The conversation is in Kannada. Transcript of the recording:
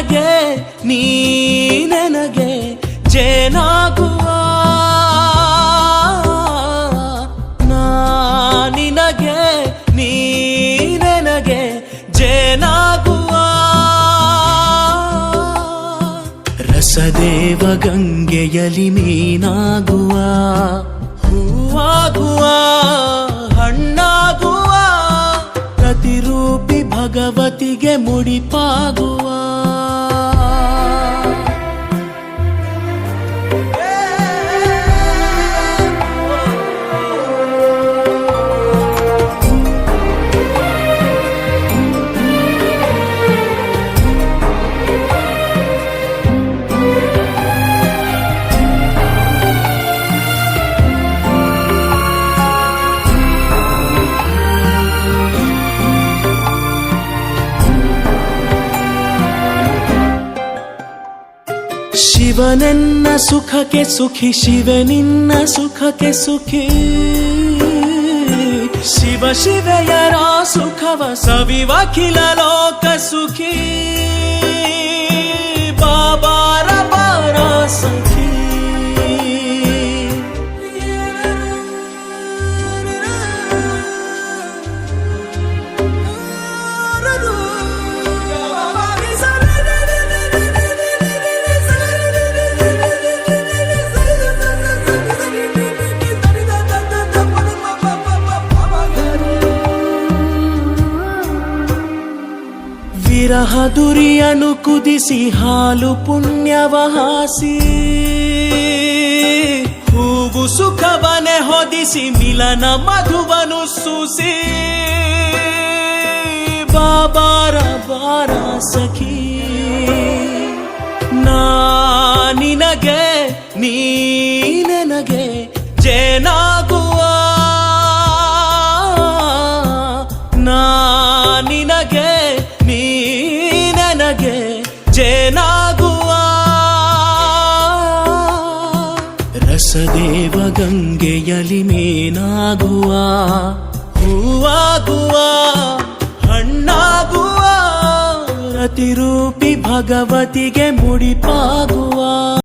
ನನಗೆ, ನೀ ನನಗೆ ಜೇನಾಗುವ. ನಾ ನಿನಗೆ, ನೀ ನನಗೆ ಜೇನಾಗುವ. ರಸದೇವ ಗಂಗೆಯಲಿ ಮೀನಾಗುವ. ಹೂವಾಗುವ, ಹಣ್ಣಾಗುವ. ಪ್ರತಿರೂಪಿ ಭಗವತಿಗೆ ಮುಡಿಪಾಗುವ. ಶಿವನೆನ್ನ ಸುಖಕ್ಕೆ ಸುಖಿ ಶಿವನಿನ್ನ ಸುಖಕ್ಕೆ ಸುಖಿ ಶಿವ ಶಿವೆಯರ ಸುಖವ ಸವಿವಖಿಲ ಲೋಕ ಸುಖಿ ವಿರಹ ದುರಿಯನು ಕುದಿಸಿ ಹಾಲು ಪುಣ್ಯವ ಹಾಸಿ ಹೂವು ಸುಖವನೆ ಹೊದಿಸಿ ಮಿಲನ ಮಧುವನು ಸೂಸಿ. ಬಾಬಾರ ಬಾರ ಸಖಿ, ನಾ ನಿನಗೆ, ನೀ ನನಗೆ ಜೇನಾಗುವ ರಸದೇವ ಗಂಗೆಯಲಿ ಮೇನಾಗುವ ಹೂವಾಗುವ ಹಣ್ಣಾಗುವ ಅತಿರೂಪಿ ಭಗವತಿಗೆ ಮುಡಿಪಾಗುವ.